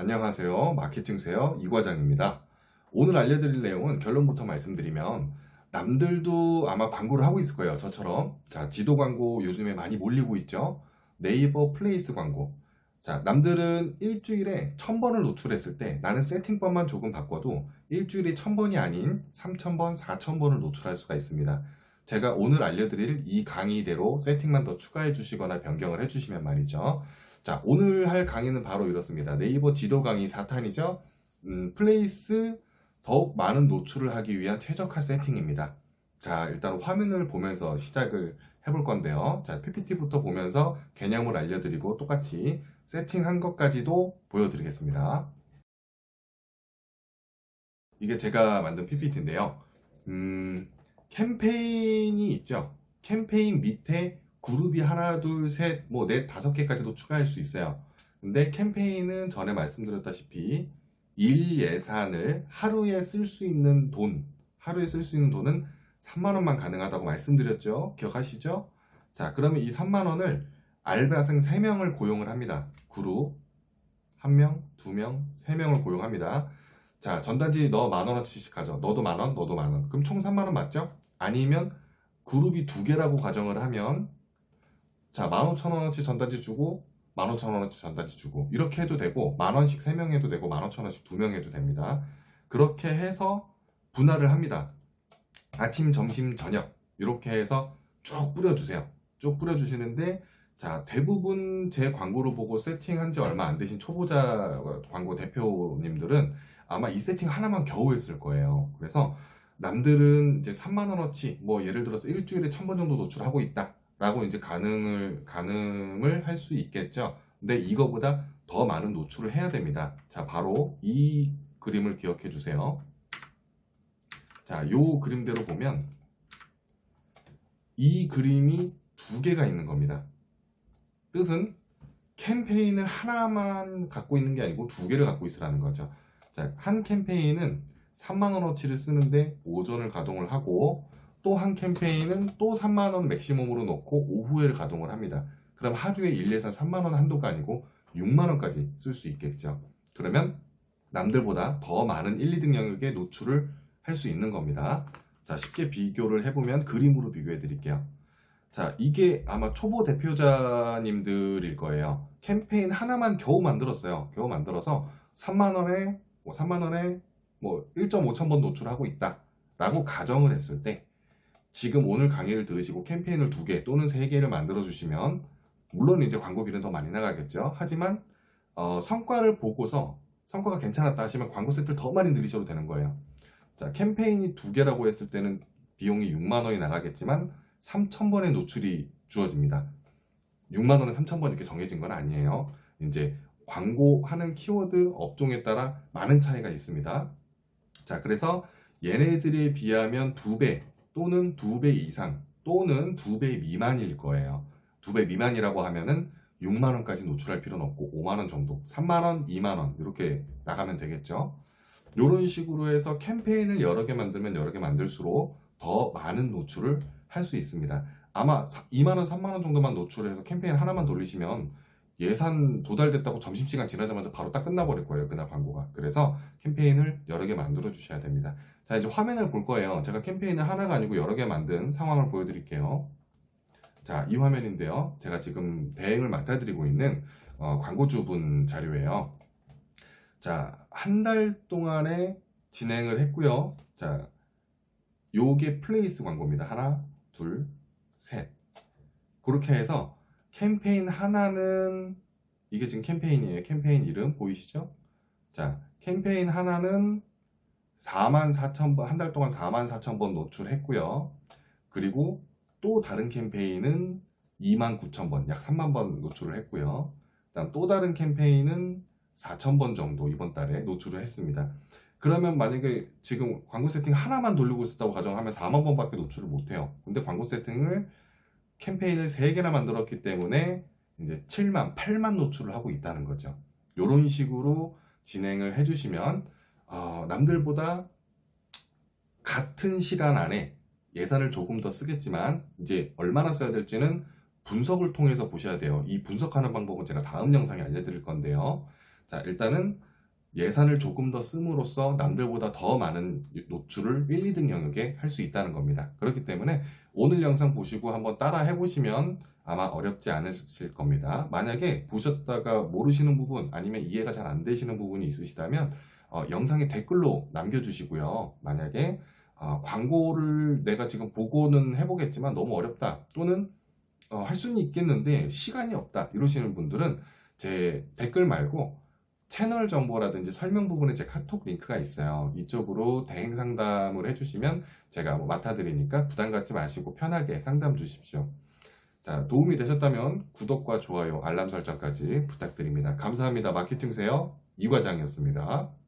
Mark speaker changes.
Speaker 1: 안녕하세요. 마케팅 세요 이 과장입니다. 오늘 알려드릴 내용은 결론부터 말씀드리면 남들도 아마 광고를 하고 있을 거예요. 저처럼. 자, 지도 광고 요즘에 많이 몰리고 있죠. 네이버 플레이스 광고. 자, 남들은 일주일에 1000번을 노출했을 때 나는 세팅법만 조금 바꿔도 일주일에 1000번이 아닌 3000번, 4000번을 노출할 수가 있습니다. 제가 오늘 알려드릴 이 강의대로 세팅만 더 추가해 주시거나 변경을 해 주시면 말이죠. 자, 오늘 할 강의는 바로 이렇습니다. 네이버 지도 강의 4탄이죠. 음, 플레이스 더욱 많은 노출을 하기 위한 최적화 세팅입니다. 자, 일단 화면을 보면서 시작을 해볼 건데요. 자, PPT부터 보면서 개념을 알려드리고 똑같이 세팅한 것까지도 보여드리겠습니다. 이게 제가 만든 PPT인데요. 음, 캠페인이 있죠. 캠페인 밑에 그룹이 하나, 둘, 셋, 뭐, 넷, 다섯 개까지도 추가할 수 있어요. 근데 캠페인은 전에 말씀드렸다시피 일 예산을 하루에 쓸 수 있는 돈, 하루에 쓸 수 있는 돈은 3만 원만 가능하다고 말씀드렸죠. 기억하시죠? 자, 그러면 이 3만 원을 알바생 3명을 고용을 합니다. 그룹 1명, 2명, 3명을 고용합니다. 자, 전단지 너 만 원어치씩 가져. 너도 만 원, 너도 만 원. 그럼 총 3만 원 맞죠? 아니면 그룹이 두 개라고 가정을 하면 자, 15,000원어치 전단지 주고 15,000원어치 전단지 주고 이렇게 해도 되고 만 원씩 3명 해도 되고 15,000원씩 2명 해도 됩니다. 그렇게 해서 분할을 합니다. 아침, 점심, 저녁 이렇게 해서 쭉 뿌려주세요. 쭉 뿌려주시는데 자 대부분 제 광고를 보고 세팅한 지 얼마 안 되신 초보자 광고 대표님들은 아마 이 세팅 하나만 겨우 했을 거예요. 그래서 남들은 이제 3만 원어치 뭐 예를 들어서 일주일에 1000번 정도 노출하고 있다. 라고 이제 가능을 가늠을 할 수 있겠죠. 근데 이거보다 더 많은 노출을 해야 됩니다. 자, 바로 이 그림을 기억해 주세요. 자, 요 그림대로 보면 이 그림이 두 개가 있는 겁니다. 뜻은 캠페인을 하나만 갖고 있는 게 아니고 두 개를 갖고 있으라는 거죠. 자, 한 캠페인은 3만 원어치를 쓰는데 오전을 가동을 하고 또 한 캠페인은 또 3만 원 맥시멈으로 놓고 오후에 가동을 합니다. 그럼 하루에 일 예산 3만 원 한도가 아니고 6만 원까지 쓸 수 있겠죠. 그러면 남들보다 더 많은 1, 2등 영역에 노출을 할 수 있는 겁니다. 자, 쉽게 비교를 해보면 그림으로 비교해 드릴게요. 자, 이게 아마 초보 대표자님들일 거예요. 캠페인 하나만 겨우 만들었어요. 겨우 만들어서 3만 원에 뭐 3만 원에 뭐 1.5천 번 노출하고 있다. 라고 가정을 했을 때 지금 오늘 강의를 들으시고 캠페인을 두 개 또는 세 개를 만들어 주시면 물론 이제 광고비는 더 많이 나가겠죠. 하지만 어, 성과를 보고서 성과가 괜찮았다 하시면 광고 세트를 더 많이 늘리셔도 되는 거예요. 자, 캠페인이 두 개라고 했을 때는 비용이 6만 원이 나가겠지만 3천 번의 노출이 주어집니다. 6만 원에 3천 번 이렇게 정해진 건 아니에요. 이제 광고하는 키워드 업종에 따라 많은 차이가 있습니다. 자, 그래서 얘네들에 비하면 두 배 또는 두 배 이상 또는 두 배 미만일 거예요. 두 배 미만이라고 하면은 6만 원까지 노출할 필요는 없고 5만 원 정도, 3만 원, 2만 원 이렇게 나가면 되겠죠. 이런 식으로 해서 캠페인을 여러 개 만들면 여러 개 만들수록 더 많은 노출을 할 수 있습니다. 아마 2만 원, 3만 원 정도만 노출해서 캠페인 하나만 돌리시면 예산 도달됐다고 점심시간 지나자마자 바로 딱 끝나버릴 거예요. 그날 광고가. 그래서 캠페인을 여러 개 만들어 주셔야 됩니다. 자, 이제 화면을 볼 거예요. 제가 캠페인을 하나가 아니고 여러 개 만든 상황을 보여드릴게요. 자, 이 화면인데요. 제가 지금 대행을 맡아드리고 있는 어, 광고주분 자료예요. 자, 한 달 동안에 진행을 했고요. 자, 요게 플레이스 광고입니다. 하나, 둘, 셋. 그렇게 해서 캠페인 하나는 이게 지금 캠페인이에요. 캠페인 이름 보이시죠? 자, 캠페인 하나는 4만 4천 번, 한 달 동안 4만 4천 번 노출했고요. 그리고 또 다른 캠페인은 2만 9천 번, 약 3만 번 노출을 했고요. 그다음 또 다른 캠페인은 4천 번 정도 이번 달에 노출을 했습니다. 그러면 만약에 지금 광고 세팅 하나만 돌리고 있었다고 가정하면 4만 번밖에 노출을 못 해요. 근데 광고 세팅을 캠페인을 3개나 만들었기 때문에 이제 7만, 8만 노출을 하고 있다는 거죠. 이런 식으로 진행을 해주시면 어, 남들보다 같은 시간 안에 예산을 조금 더 쓰겠지만 이제 얼마나 써야 될지는 분석을 통해서 보셔야 돼요. 이 분석하는 방법은 제가 다음 영상에 알려드릴 건데요. 자, 일단은 예산을 조금 더 씀으로써 남들보다 더 많은 노출을 1, 2등 영역에 할 수 있다는 겁니다. 그렇기 때문에 오늘 영상 보시고 한번 따라 해보시면 아마 어렵지 않으실 겁니다. 만약에 보셨다가 모르시는 부분 아니면 이해가 잘 안 되시는 부분이 있으시다면 어, 영상에 댓글로 남겨주시고요. 만약에 어, 광고를 내가 지금 보고는 해보겠지만 너무 어렵다 또는 어, 할 수는 있겠는데 시간이 없다 이러시는 분들은 제 댓글 말고 채널 정보라든지 설명 부분에 제 카톡 링크가 있어요. 이쪽으로 대행 상담을 해주시면 제가 뭐 맡아드리니까 부담 갖지 마시고 편하게 상담 주십시오. 자, 도움이 되셨다면 구독과 좋아요, 알람 설정까지 부탁드립니다. 감사합니다. 마케팅세요 이 과장이었습니다.